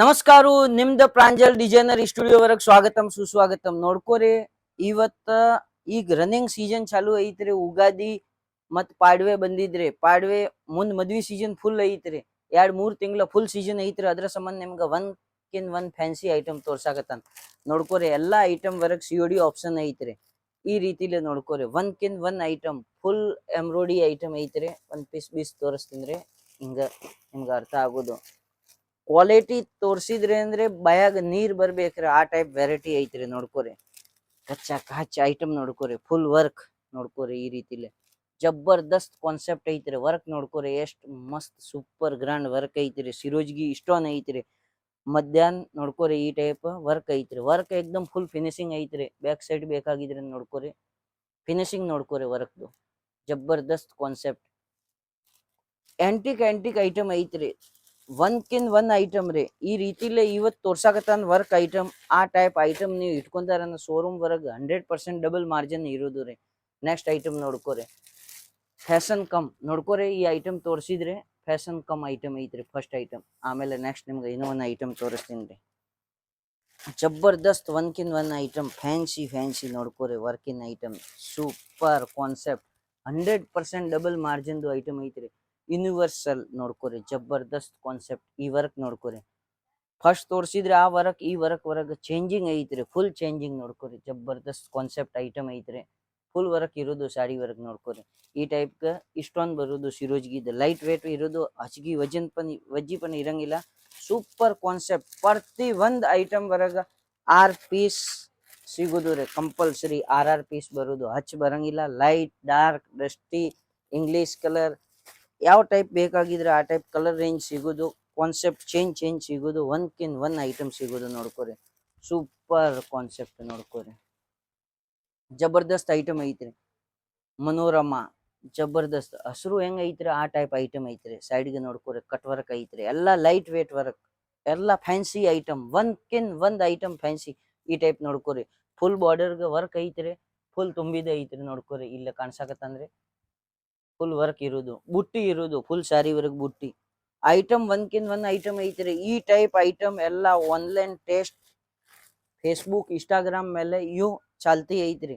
ನಮಸ್ಕಾರ, ನಿಮ್ದ Pranjal designer studio ವರೆಗ್ ಸ್ವಾಗತಂ, ಸುಸ್ವಾಗತಂ. ನೋಡ್ಕೋರಿ, ಇವತ್ತ ಈಗ ರನ್ನಿಂಗ್ ಸೀಸನ್ ಚಾಲು ಐತ್ರಿ. ಉಗಾದಿ ಮತ್ ಪಾಡ್ವೆ ಬಂದಿದ್ರಿ. ಪಾಡ್ವೆ ಮುಂದ್ ಮದ್ವಿ ಸೀಸನ್ ಫುಲ್ ಐತ್ರಿ. ಎರಡ್ ಮೂರ್ ತಿಂಗಳ ಫುಲ್ ಸೀಸನ್ ಐತ್ರಿ. ಅದ್ರ ಸಂಬಂಧ ನಿಮ್ಗೆ ಒಂದ್ ಕಿನ್ ಒಂದ್ ಫ್ಯಾನ್ಸಿ ಐಟಮ್ ತೋರ್ಸಾಕತ್ತಂತ. ನೋಡ್ಕೋರಿ, ಎಲ್ಲಾ ಐಟಮ್ ವರೆಗ್ ಸಿ ಡಿ ಆಪ್ಷನ್ ಐತ್ರಿ. ಈ ರೀತಿಲಿ ನೋಡ್ಕೋರಿ ಒಂದ್ ಕಿನ್ ಒಂದ್ ಐಟಮ್ ಫುಲ್ ಎಂಬ್ರಾಯ್ಡಿ ಐಟಮ್ ಐತ್ರಿ. ಒಂದ್ ಪೀಸ್ ಪೀಸ್ ತೋರಿಸ್ತೀನಿ ಹಿಂಗ ನಿಮ್ಗ ಅರ್ಥ ಆಗೋದು. ಕ್ವಾಲಿಟಿ ತೋರ್ಸಿದ್ರಿ ಅಂದ್ರೆ ಬಾಯಾಗ ನೀರ್ ಬರ್ಬೇಕ್ರಿ. ಆ ಟೈಪ್ ವೆರೈಟಿ ಐತ್ರಿ ನೋಡ್ಕೋರಿ. ಕಚ್ಚಾ ಕಾಚಾ ಐಟಮ್ ನೋಡ್ಕೋರಿ. ಫುಲ್ ವರ್ಕ್ ನೋಡ್ಕೋರಿ ಈ ರೀತಿಲಿ. ಜಬರ್ದಸ್ತ್ ಕಾನ್ಸೆಪ್ಟ್ ಐತ್ರಿ. ವರ್ಕ್ ನೋಡ್ಕೋರಿ. ಎಷ್ಟ್ ಮಸ್ತ್ ಸೂಪರ್ ಗ್ರ್ಯಾಂಡ್ ವರ್ಕ್ ಐತ್ರಿ. ಸಿರೋಜ್ಗಿ ಇಷ್ಟೊಂದ್ ಐತ್ರಿ. ಮಧ್ಯಾಹ್ನ ನೋಡ್ಕೋರಿ ಈ ಟೈಪ್ ವರ್ಕ್ ಐತ್ರಿ. ವರ್ಕ್ ಎಕ್ದಮ್ ಫುಲ್ ಫಿನಿಶಿಂಗ್ ಐತ್ರಿ. ಬ್ಯಾಕ್ ಸೈಡ್ ಬೇಕಾಗಿದ್ರೆ ನೋಡ್ಕೋರಿ. ಫಿನಿಶಿಂಗ್ ನೋಡ್ಕೋರಿ ವರ್ಕ್ದು ಜಬರ್ದಸ್ತ್ ಕಾನ್ಸೆಪ್ಟ್ ಆಂಟಿಕ್ ಆಂಟಿಕ್ ಐಟಮ್ ಐತ್ರಿ. ಒಂದ್ಕಿನ್ ಒಂದ್ ಐಟಮ್ ರೀ. ಈ ರೀತಿಲೇ ಇವತ್ತು ತೋರ್ಸಾಕತ್ತಾನ ವರ್ಕ್ ಐಟಮ್ ಆ ಟೈಪ್ ಐಟಮ್ ನೀವು ಇಟ್ಕೊಂತಾರ ಶೋರೂಮ್ ವರೆಗೆ ಹಂಡ್ರೆಡ್ ಪರ್ಸೆಂಟ್ ಡಬಲ್ ಮಾರ್ಜಿನ್ ಇರೋದು ರೀ. ನೆಕ್ಸ್ಟ್ ಐಟಮ್ ನೋಡ್ಕೋರಿ ಫ್ಯಾಷನ್ ಕಮ್ ನೋಡ್ಕೋರಿ ಈ ಐಟಮ್ ತೋರಿಸಿದ್ರೆ ಫ್ಯಾಷನ್ ಕಮ್ ಐಟಮ್ ಐತ್ರಿ ಫಸ್ಟ್ ಐಟಮ್ ಆಮೇಲೆ ನೆಕ್ಸ್ಟ್ ನಿಮ್ಗೆ ಇನ್ನೂ ಒಂದು ಐಟಮ್ ತೋರಿಸ್ತೀನಿ ರೀ. ಜಬರ್ದಸ್ತ್ ಒನ್ಕಿನ್ ಒನ್ ಐಟಮ್ ಫ್ಯಾನ್ಸಿ ಫ್ಯಾನ್ಸಿ ನೋಡ್ಕೋರಿ working item super concept hundred percent double ಮಾರ್ಜಿನ್ದು item ಐತ್ರಿ. ಯೂನಿವರ್ಸಲ್ ನೋಡ್ಕೋರಿ, ಜಬರ್ದಸ್ತ್ ಕಾನ್ಸೆಪ್ಟ್ ಈ ವರ್ಕ್ ನೋಡ್ಕೋರಿ. ಫಸ್ಟ್ ತೋರಿಸಿದ್ರೆ ಆ ವರ್ಕ್, ಈ ವರ್ಕ್ ವರ್ಗ ಚೇಂಜಿಂಗ್ ಐತ್ರಿ ಫುಲ್ ಚೇಂಜಿಂಗ್ ನೋಡ್ಕೋರಿ, ಜಬರ್ದಸ್ತ್ ಕಾನ್ಸೆಪ್ಟ್ ಐಟಮ್ ಐತ್ರಿ. ಫುಲ್ ವರ್ಕ್ ಇರೋದು ಸಾಡಿ ವರ್ಕ್ ನೋಡ್ಕೋರಿ. ಈ ಟೈಪ್ ಇಷ್ಟೊಂದು ಬರೋದು ಸಿರೋಜ್ಗಿದ ಲೈಟ್ ವೇಟ್ ಇರೋದು ಹಚ್ಗಿ ವಜನ್ ಪನ್, ವಜ್ಜಿ ಪನ್ ಇರಂಗಿಲ್ಲ. ಸೂಪರ್ ಕಾನ್ಸೆಪ್ಟ್ ಪ್ರತಿ ಒಂದು ಐಟಮ್ ವರ್ಗ ಆರ್ ಪೀಸ್ ಸಿಗೋದು ರೀ ಕಂಪಲ್ಸರಿ ಆರ್ ಆರ್ ಪೀಸ್ ಬರೋದು. ಹಚ್ ಬರಂಗಿಲ್ಲ light dark dusty English colour ಯಾವ ಟೈಪ್ ಬೇಕಾಗಿದ್ರೆ ಆ ಟೈಪ್ ಕಲರ್ ರೇಂಜ್ ಸಿಗೋದು ಕಾನ್ಸೆಪ್ಟ್ ಚೇಂಜ್ ಚೇಂಜ್ ಸಿಗೋದು ಒನ್ಕಿನ್ ಒನ್ ಐಟಮ್ ಸಿಗೋದು ನೋಡ್ಕೋರಿ. ಸೂಪರ್ ಕಾನ್ಸೆಪ್ಟ್ ನೋಡ್ಕೋರಿ. ಜಬರ್ದಸ್ತ್ ಐಟಮ್ ಐತ್ರಿ. ಮನೋರಮ, ಜಬರ್ದಸ್ತ್ ಹಸಿರು ಹೆಂಗ್ ಐತ್ರಿ, ಆ ಟೈಪ್ ಐಟಮ್ ಐತ್ರಿ. ಸೈಡ್ಗೆ ನೋಡ್ಕೋರಿ ಕಟ್ ವರ್ಕ್ ಐತ್ರಿ. ಎಲ್ಲ ಲೈಟ್ ವೇಟ್ ವರ್ಕ್ ಎಲ್ಲ ಫ್ಯಾನ್ಸಿ ಐಟಮ್ ಒಂದ್ಕಿನ್ ಒಂದ್ ಐಟಮ್ ಫ್ಯಾನ್ಸಿ ಈ ಟೈಪ್ ನೋಡ್ಕೋರಿ. ಫುಲ್ ಬಾರ್ಡರ್ಗೆ ವರ್ಕ್ ಐತ್ರಿ ಫುಲ್ ತುಂಬಿದ ಐತ್ರಿ ನೋಡ್ಕೋರಿ. ಇಲ್ಲ ಕಾಣ್ಸಾಕತ್ತಂದ್ರಿ. ಫುಲ್ ವರ್ಕ್ ಇರೋದು, ಬುಟ್ಟಿ ಇರೋದು ಫುಲ್ ಸಾರಿ ವರ್ಕ್ ಬುಟ್ಟಿ. ಐಟಮ್ ಒಂದ್ಕಿಂತ ಒಂದ್ ಐಟಮ್ ಐತ್ರಿ. ಈ ಟೈಪ್ ಐಟಮ್ ಎಲ್ಲ ಆನ್ಲೈನ್ ಟೇಸ್ಟ್ ಫೇಸ್ಬುಕ್ ಇನ್ಸ್ಟಾಗ್ರಾಮ್ ಮೇಲೆ ಇವು ಚಾಲ್ತಿ ಐತ್ರಿ.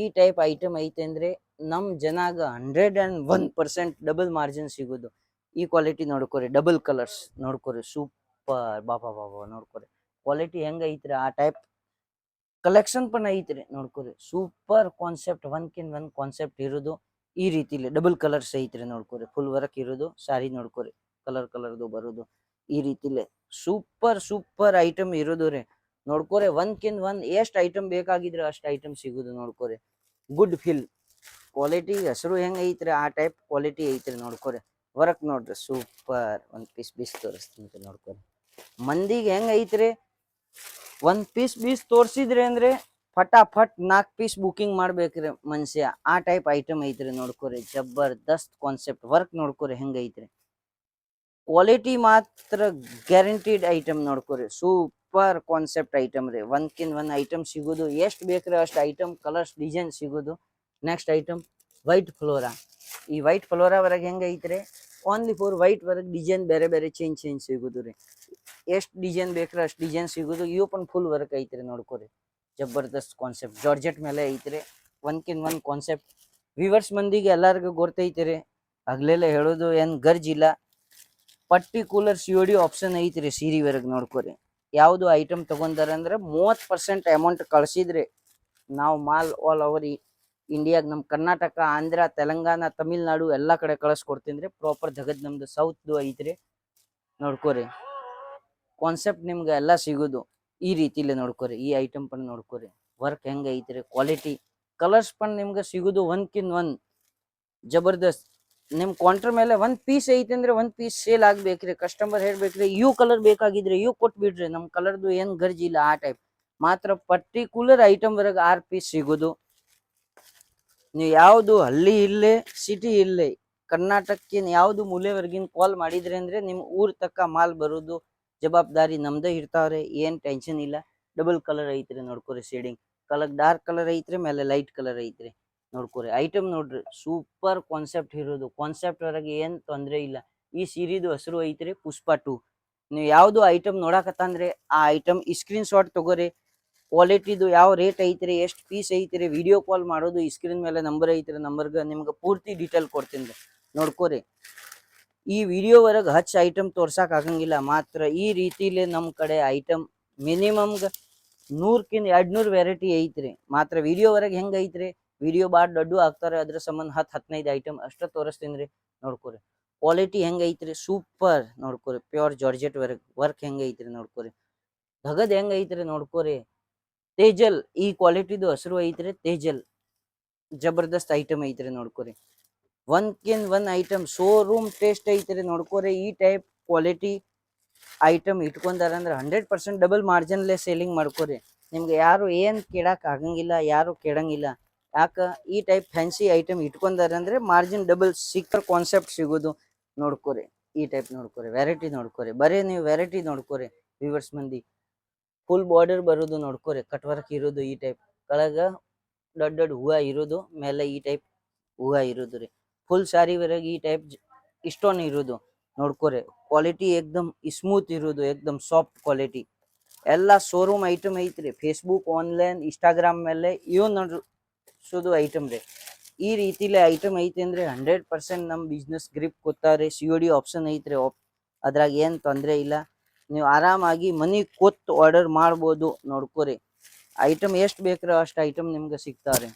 ಈ ಟೈಪ್ ಐಟಮ್ ಐತೆ ಅಂದ್ರೆ ನಮ್ ಜನಾಗ hundred and one percent double margin ಸಿಗೋದು. ಈ ಕ್ವಾಲಿಟಿ ನೋಡ್ಕೊರಿ ಡಬಲ್ ಕಲರ್ಸ್ ನೋಡ್ಕೋರಿ ಸೂಪರ್ ಬಾಬಾ ಬಾಬಾ ನೋಡ್ಕೊರಿ. ಕ್ವಾಲಿಟಿ ಹೆಂಗ್ ಐತ್ರಿ? ಆ ಟೈಪ್ ಕಲೆಕ್ಷನ್ ಪನ್ ಐತ್ರಿ ನೋಡ್ಕೊರಿ. ಸೂಪರ್ ಕಾನ್ಸೆಪ್ಟ್ ಒಂದ್ಕಿನ್ ಒಂದ್ ಕಾನ್ಸೆಪ್ಟ್ ಇರೋದು. ಈ ರೀತಿಲಿ ಡಬಲ್ ಕಲರ್ ಐತ್ರಿ ನೋಡ್ಕೋರಿ. ಫುಲ್ ವರ್ಕ್ ಇರೋದು, ಸಾರಿ ನೋಡ್ಕೋರಿ. ಕಲರ್ ಕಲರ್ದು ಬರೋದು, ಈ ರೀತಿಲೆ. ಸೂಪರ್ ಸೂಪರ್ ಐಟಮ್ ಇರೋದು ರೀ. ನೋಡ್ಕೋರಿ ಒಂದ್ಕಿನ್ ಒಂದ್ ಎಷ್ಟ್ ಐಟಮ್ ಬೇಕಾಗಿದ್ರೆ ಅಷ್ಟ್ ಐಟಮ್ ಸಿಗೋದು ನೋಡ್ಕೋರಿ. Good fill. ಕ್ವಾಲಿಟಿ, ಹೆಸರು ಹೆಂಗ್ ಐತ್ರಿ, ಆ ಟೈಪ್ ಕ್ವಾಲಿಟಿ ಐತ್ರಿ ನೋಡ್ಕೋರಿ. ವರ್ಕ್ ನೋಡ್ರಿ, ಸೂಪರ್. ಒಂದ್ ಪೀಸ್ ಬೀಸ್ ತೋರಿಸ್ತೀನಿ ನೋಡ್ಕೋರಿ. ಮಂದಿಗೆ ಹೆಂಗ್ ಐತ್ರಿ? ಒಂದ್ ಪೀಸ್ ಬೀಸ್ ತೋರಿಸಿದ್ರಿ ಅಂದ್ರೆ ಫಟಾಫಟ್ ನಾಲ್ಕು ಪೀಸ್ ಬುಕಿಂಗ್ ಮಾಡ್ಬೇಕ್ರಿ ಮನುಷ್ಯ. ಆ ಟೈಪ್ ಐಟಮ್ ಐತ್ರಿ ನೋಡ್ಕೋರಿ. ಜಬರ್ದಸ್ತ್ ಕಾನ್ಸೆಪ್ಟ್ ವರ್ಕ್ ನೋಡ್ಕೋರಿ ಹೆಂಗ್ ಐತ್ರಿ. ಕ್ವಾಲಿಟಿ ಮಾತ್ರ ಗ್ಯಾರಂಟಿಡ್ ಐಟಮ್ ನೋಡ್ಕೋರಿ. ಸೂಪರ್ ಕಾನ್ಸೆಪ್ಟ್ ಐಟಮ್ ರೀ. ಒಂದ್ಕಿನ್ ಒಂದ್ ಐಟಮ್ ಸಿಗೋದು. ಎಷ್ಟು ಬೇಕ್ರಿ ಅಷ್ಟು ಐಟಮ್ ಕಲರ್ಸ್ ಡಿಸೈನ್ ಸಿಗೋದು. ನೆಕ್ಸ್ಟ್ ಐಟಮ್ ವೈಟ್ ಫ್ಲೋರಾ ಈ ವೈಟ್ ಫ್ಲೋರಾ ಹೆಂಗೈತ್ರಿ ಓನ್ಲಿ ಫೋರ್ ವೈಟ್ ವರೆಗೆ ಡಿಸೈನ್ ಬೇರೆ ಬೇರೆ ಚೇಂಜ್ ಚೇಂಜ್ ಸಿಗೋದು ರೀ. ಎಷ್ಟು ಡಿಸೈನ್ ಬೇಕ್ರಿ ಅಷ್ಟು ಡಿಸೈನ್ ಸಿಗೋದು. ಇವಪ್ಪನ್ ಫುಲ್ ವರ್ಕ್ ಐತ್ರಿ ನೋಡ್ಕೋರಿ. ಜಬರ್ದಸ್ತ್ ಕಾನ್ಸೆಪ್ಟ್ ಜಾರ್ಜೆಟ್ ಮೇಲೆ ಐತ್ರಿ. ಒಂದ್ಕಿನ್ ಒನ್ ಕಾನ್ಸೆಪ್ಟ್ ವಿವರ್ಸ್ ಮಂದಿಗೆ ಎಲ್ಲರಿಗೂ ಗೊತ್ತೈತ್ರಿ. ಆಗ್ಲೆಲ್ಲ ಹೇಳೋದು ಏನ್ ಗರ್ಜ್ ಇಲ್ಲ. ಪರ್ಟಿಕ್ಯುಲರ್ ಸಿ ಡಿ ಆಪ್ಷನ್ ಐತ್ರಿ ಸೀರೆವರೆಗೆ ನೋಡ್ಕೊರಿ. ಯಾವ್ದು ಐಟಮ್ ತಗೊಂಡಾರ ಅಂದ್ರೆ ಮೂವತ್ ಪರ್ಸೆಂಟ್ ಅಮೌಂಟ್ ಕಳ್ಸಿದ್ರಿ. ನಾವು ಮಾಲ್ ಆಲ್ ಓವರ್ ಇಂಡಿಯಾಗ ನಮ್ಮ ಕರ್ನಾಟಕ, ಆಂಧ್ರ, ತೆಲಂಗಾಣ, ತಮಿಳ್ನಾಡು ಎಲ್ಲ ಕಡೆ ಕಳಿಸ್ಕೊಡ್ತೀನಿ ರೀ ಪ್ರಾಪರ್ ಜಗದ್ ನಮ್ದು ಸೌತ್ದು ಐತ್ರಿ. ನೋಡ್ಕೋರಿ. ಕಾನ್ಸೆಪ್ಟ್ ನಿಮ್ಗೆ ಎಲ್ಲ ಸಿಗೋದು. ಈ ರೀತಿಲಿ ನೋಡ್ಕೋರಿ, ಈ ಐಟಮ್ ಪನ್ ನೋಡ್ಕೋರಿ. ವರ್ಕ್ ಹೆಂಗ ಐತ್ರಿ ಕ್ವಾಲಿಟಿ ಕಲರ್ಸ್ ಪನ್ ನಿಮ್ಗೆ ಸಿಗೋದು ಒಂದ್ಕಿನ್ ಒಂದ್ ಜಬರ್ದಸ್ತ್. ನಿಮ್ ಕೌಂಟರ್ ಮೇಲೆ ಒಂದ್ ಪೀಸ್ ಐತಿ ಅಂದ್ರೆ ಒಂದ್ ಪೀಸ್ ಸೇಲ್ ಆಗ್ಬೇಕ್ರಿ ಕಸ್ಟಮರ್ ಹೇಳ್ಬೇಕ್ರಿ ಇವ್ ಕಲರ್ ಬೇಕಾಗಿದ್ರೆ ಇವ್ ಕೊಟ್ಬಿಡ್ರಿ ನಮ್ ಕಲರ್ದು ಏನ್ ಗರ್ಜಿ ಇಲ್ಲ ಆ ಟೈಪ್ ಮಾತ್ರ ಪರ್ಟಿಕ್ಯುಲರ್ ಐಟಮ್ ವರೆಗೆ ಆರ್ ಪೀಸ್ ಸಿಗೋದು. ನೀವು ಯಾವುದು ಹಳ್ಳಿ ಇಲ್ಲೇ ಸಿಟಿ ಇಲ್ಲೇ ಕರ್ನಾಟಕಕ್ಕೆ ಯಾವ್ದು ಮೂಲೆವರೆಗಿನ ಕಾಲ್ ಮಾಡಿದ್ರಿ ಅಂದ್ರೆ ನಿಮ್ ಊರ್ ತಕ್ಕ ಮಾಲ್ ಬರೋದು ಜವಾಬ್ದಾರಿ ನಮ್ದೇ ಇರ್ತಾವ್ರೆ, ಏನ್ ಟೆನ್ಷನ್ ಇಲ್ಲ. ಡಬಲ್ ಕಲರ್ ಐತ್ರಿ ನೋಡ್ಕೊರಿ ಶೇಡಿಂಗ್ ಕಲರ್ ಡಾರ್ಕ್ ಕಲರ್ ಐತ್ರಿ, ಮೇಲೆ ಲೈಟ್ ಕಲರ್ ಐತ್ರಿ ನೋಡ್ಕೋರಿ. ಐಟಮ್ ನೋಡ್ರಿ ಸೂಪರ್ ಕಾನ್ಸೆಪ್ಟ್ ಇರೋದು. ಕಾನ್ಸೆಪ್ಟ್ ಹೊರಗೆ ಏನ್ ತೊಂದ್ರೆ ಇಲ್ಲ. ಈ ಸೀರಿದು ಹೆಸರು ಐತ್ರಿ, ಪುಷ್ಪ ಟು ನೀವು ಯಾವ್ದು ಐಟಮ್ ನೋಡಾಕತ್ತಂದ್ರೆ, ಆ ಐಟಮ್ ಸ್ಕ್ರೀನ್ ಶಾಟ್ ತಗೋರಿ. ಕ್ವಾಲಿಟಿದು ಯಾವ ರೇಟ್ ಐತ್ರಿ, ಎಷ್ಟು ಪೀಸ್ ಐತ್ರಿ ವಿಡಿಯೋ ಕಾಲ್ ಮಾಡೋದು ಈ ಸ್ಕ್ರೀನ್ ಮೇಲೆ ನಂಬರ್ ಐತ್ರಿ ನಂಬರ್ಗೆ ನಿಮ್ಗೆ ಪೂರ್ತಿ ಡೀಟೇಲ್ ಕೊಡ್ತೀನಿ ನೋಡ್ಕೋರಿ. ಈ ವಿಡಿಯೋ ವರೆಗೆ ಹಚ್ಚ ಐಟಮ್ ತೋರ್ಸಕ್ ಆಗಂಗಿಲ್ಲ. ಮಾತ್ರ ಈ ರೀತಿಲಿ ನಮ್ಮ ಕಡೆ ಐಟಮ್ ಮಿನಿಮಮ್ಗೆ ನೂರ್ಕಿಂತ ಎರಡು ನೂರು ವೆರೈಟಿ ಐತ್ರಿ. ಮಾತ್ರ ವಿಡಿಯೋ ವರೆಗೆ ಹೆಂಗ್ ಐತ್ರಿ? ವಿಡಿಯೋ ಬಾಳ್ ದೊಡ್ಡ ಆಗ್ತಾರೆ. ಅದ್ರ ಸಂಬಂಧ ಹತ್ತು ಹದಿನೈದು ಐಟಮ್ ಅಷ್ಟ ತೋರಿಸ್ತೀನಿ ರೀ ನೋಡ್ಕೋರಿ. ಕ್ವಾಲಿಟಿ ಹೆಂಗ್ ಐತ್ರಿ? ಸೂಪರ್ ನೋಡ್ಕೋರಿ. ಪ್ಯೂರ್ ಜಾರ್ಜೆಟ್ ವರ್ಕ್ ವರ್ಕ್ ಹೆಂಗ ಐತ್ರಿ ನೋಡ್ಕೊರಿ. ಧಗದ್ ಹೆಂಗ್ ಐತ್ರಿ ನೋಡ್ಕೊರಿ. ತೇಜಲ್ ಈ ಕ್ವಾಲಿಟಿದು ಹಸಿರು ಐತ್ರಿ. ತೇಜಲ್. ಜಬರ್ದಸ್ತ್ ಐಟಮ್ ಐತ್ರಿ ನೋಡ್ಕೋರಿ. ಒಂದ್ಕಿನ್ ಒನ್ ಐಟಮ್ ಶೋರೂಮ್ ಟೇಸ್ಟ್ ಐತ್ರಿ ನೋಡ್ಕೋರಿ, ಈ ಟೈಪ್ ಕ್ವಾಲಿಟಿ ಐಟಮ್ ಇಟ್ಕೊಂಡಾರ ಅಂದ್ರೆ ಹಂಡ್ರೆಡ್ ಪರ್ಸೆಂಟ್ ಡಬಲ್ ಮಾರ್ಜಿನ್ಲೆ ಸೇಲಿಂಗ್ ಮಾಡ್ಕೋರಿ. ನಿಮ್ಗೆ ಯಾರು ಏನ್ ಕೇಳಕ್ ಆಗಂಗಿಲ್ಲ, ಯಾರು ಕೇಳಂಗಿಲ್ಲ. ಯಾಕ? ಈ ಟೈಪ್ ಫ್ಯಾನ್ಸಿ ಐಟಮ್ ಇಟ್ಕೊಂಡಾರ ಅಂದ್ರೆ ಮಾರ್ಜಿನ್ ಡಬಲ್ ಸಿಕ್ಕರ್ ಕಾನ್ಸೆಪ್ಟ್ ಸಿಗೋದು ನೋಡ್ಕೋರಿ, ಈ ಟೈಪ್ ನೋಡ್ಕೋರಿ ವೆರೈಟಿ ನೋಡ್ಕೋರಿ, ಬರೀ ನೀವು ವೆರೈಟಿ ನೋಡ್ಕೋರಿ ವಿವರ್ಸ್ ಮಂದಿ. ಫುಲ್ ಬಾರ್ಡರ್ ಬರೋದು ನೋಡ್ಕೋರಿ ಕಟ್ ವರ್ಕ್ ಇರೋದು ಈ ಟೈಪ್ ಕೆಳಗ ದೊಡ್ಡ ದೊಡ್ಡ ಹೂವ ಇರೋದು, ಮೇಲೆ ಈ ಟೈಪ್ ಹೂವ ಇರೋದು ರೀ. ಫುಲ್ ಸಾರಿ ಈ ಟೈಪ್ ಇಷ್ಟೊಂದು ಇರೋದು. ನೋಡ್ಕೋರಿ ಕ್ವಾಲಿಟಿ ಏಕ್ದಮ್ ಸ್ಮೂತ್ ಇರೋದು ಏಕ್ದಮ್ ಸಾಫ್ಟ್ ಕ್ವಾಲಿಟಿ ಎಲ್ಲ ಶೋರೂಮ್ ಐಟಮ್ ಐತ್ರಿ. ಫೇಸ್ಬುಕ್ ಆನ್ಲೈನ್ ಇನ್ಸ್ಟಾಗ್ರಾಮ್ ಮೇಲೆ ಇವ್ ನೋಡ್ಸೋದು ಐಟಮ್ ರೀ. ಈ ರೀತಿಲಿ ಐಟಮ್ ಐತಿ ಅಂದ್ರೆ ಹಂಡ್ರೆಡ್ ಪರ್ಸೆಂಟ್ ನಮ್ಮ ಬಿಸ್ನೆಸ್ ಗ್ರಿಪ್ ಕೊತ್ತಾರೆ ಸಿ ಒ ಡಿ ಆಪ್ಷನ್ ಐತ್ರಿ. ಅದ್ರಾಗ ಏನ್ ತೊಂದರೆ ಇಲ್ಲ. ನೀವು ಆರಾಮಾಗಿ ಮನಿ ಕೊತ್ ಆರ್ಡರ್ ಮಾಡ್ಬೋದು. ನೋಡ್ಕೋರಿ ಐಟಮ್ ಎಷ್ಟು ಬೇಕ್ರೋ ಅಷ್ಟು ಐಟಮ್ ನಿಮ್ಗೆ ಸಿಗ್ತಾವ್ರಿ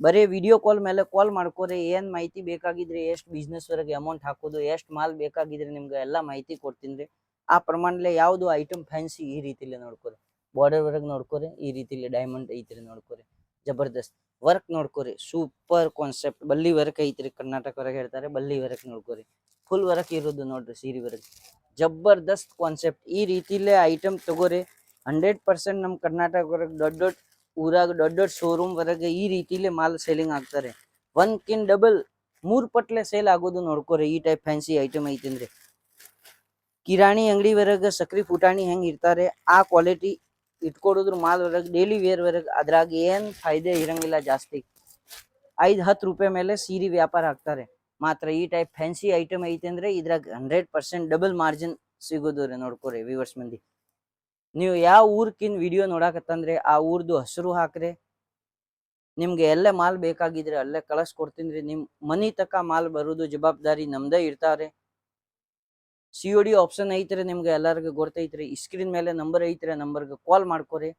ಬರೀ ವಿಡಿಯೋ ಕಾಲ್ ಮೇಲೆ ಕಾಲ್ ಮಾಡ್ಕೋರಿ, ಏನ್ ಮಾಹಿತಿ ಬೇಕಾಗಿದ್ರೆ, ಎಷ್ಟು ಬಿಸ್ನೆಸ್ ವರೆಗೆ ಅಮೌಂಟ್ ಹಾಕೋದು, ಎಷ್ಟು ಮಾಲ್ ಬೇಕಾಗಿದ್ರೆ ನಿಮ್ಗೆ ಎಲ್ಲ ಮಾಹಿತಿ ಕೊಡ್ತೀನಿ ಆ ಪ್ರಮಾಣಲೆ ಯಾವ್ದು ಐಟಮ್ ಫ್ಯಾನ್ಸಿ ಈ ರೀತಿಲಿ ನೋಡ್ಕೋರಿ. ಬಾರ್ಡರ್ ವರ್ಕ್ ನೋಡ್ಕೋರಿ, ಈ ರೀತಿಲಿ ಡೈಮಂಡ್ ಐತ್ರಿ ನೋಡ್ಕೋರಿ. ಜಬರ್ದಸ್ತ್ ವರ್ಕ್ ನೋಡ್ಕೋರಿ ಸೂಪರ್ ಕಾನ್ಸೆಪ್ಟ್ ಬಲ್ಲಿ ವರ್ಕ್ ಐತ್ರಿ ಕರ್ನಾಟಕ ಹೊರಗೆ ಹೇಳ್ತಾರೆ ಬಲ್ಲಿ ವರ್ಕ್ ನೋಡ್ಕೋರಿ. ಫುಲ್ ವರ್ಕ್ ಇರೋದು ನೋಡ್ರಿ, ಸೀರೆ ವರ್ಕ್ ಜಬರ್ದಸ್ತ್ ಕಾನ್ಸೆಪ್ಟ್ ಈ ರೀತಿಲೇ ಐಟಮ್ ತಗೋರಿ ಹಂಡ್ರೆಡ್ ಪರ್ಸೆಂಟ್ ನಮ್ಮ ಕರ್ನಾಟಕ ಹೊರಗೆ ದೊಡ್ಡ ದೊಡ್ಡ ಊರಾಗ ದೊಡ್ಡ ದೊಡ್ಡ ಶೋರೂಮ್ ವರೆಗೆ ಈ ರೀತಿಲೇ ಮಾಲ್ ಸೇಲಿಂಗ್ ಆಗ್ತಾರೆ. ಒನ್ ಕಿನ್ ಡಬಲ್ ಮೂರ್ ಪಟ್ಲೆ ಸೇಲ್ ಆಗೋದು ನೋಡ್ಕೋರಿ ಈ ಟೈಪ್ ಫ್ಯಾನ್ಸಿ ಐಟಮ್ ಐತಂದ್ರೆ ಕಿರಾಣಿ ಅಂಗಡಿ ವರೆಗೆ ಸಕ್ರಿ ಪುಟಾಣಿ ಹೆಂಗ್ ಇರ್ತಾರೆ, ಆ ಕ್ವಾಲಿಟಿ ಇಟ್ಕೊಡೋದ್ರ ಮಾಲ್ ವರೆಗೆ ಡೈಲಿ ವೇರ್ ವರೆಗೆ ಅದ್ರಾಗ ಏನ್ ಫಾಯ್ದೆ ಇರಂಗಿಲ್ಲ ಜಾಸ್ತಿ. ಐದ್ ಹತ್ತು ರೂಪಾಯಿ ಮೇಲೆ ಸೀರೆ ವ್ಯಾಪಾರ ಹಾಕ್ತಾರೆ ಮಾತ್ರ ಈ ಟೈಪ್ ಫ್ಯಾನ್ಸಿ ಐಟಮ್ ಐತೆ ಅಂದ್ರೆ ಇದ್ರಾಗ ಹಂಡ್ರೆಡ್ ಪರ್ಸೆಂಟ್ ಡಬಲ್ ಮಾರ್ಜಿನ್ ಸಿಗೋದು ರೀ ನೋಡ್ಕೋರಿ ವಿವರ್ಸ್ ಮಂದಿ. ನೀವು ಯಾವ ಊರ್ಕಿನ್ ವಿಡಿಯೋ ನೋಡಾಕತ್ತಂದ್ರೆ ಆ ಊರ್ದು ಹಸಿರು ಹಾಕ್ರಿ ನಿಮ್ಗೆ ಎಲ್ಲೇ ಮಾಲ್ ಬೇಕಾಗಿದ್ರೆ ಅಲ್ಲೇ ಕಳಿಸ್ಕೊಡ್ತೀನಿ ರೀ ನಿಮ್ ಮನಿ ತಕ ಮಾಲ್ ಬರೋದು ಜವಾಬ್ದಾರಿ ನಮ್ದೇ ಇರ್ತಾರೆ. ಸಿ ಒ ಡಿ ಆಪ್ಷನ್ ಐತ್ರಿ ನಿಮ್ಗೆ ಎಲ್ಲರಿಗೂ ಗೊತ್ತೈತ್ರಿ. ಸ್ಕ್ರೀನ್ ಮೇಲೆ ನಂಬರ್ ಐತ್ರಿ ನಂಬರ್ಗೆ ಕಾಲ್ ಮಾಡ್ಕೋರಿ.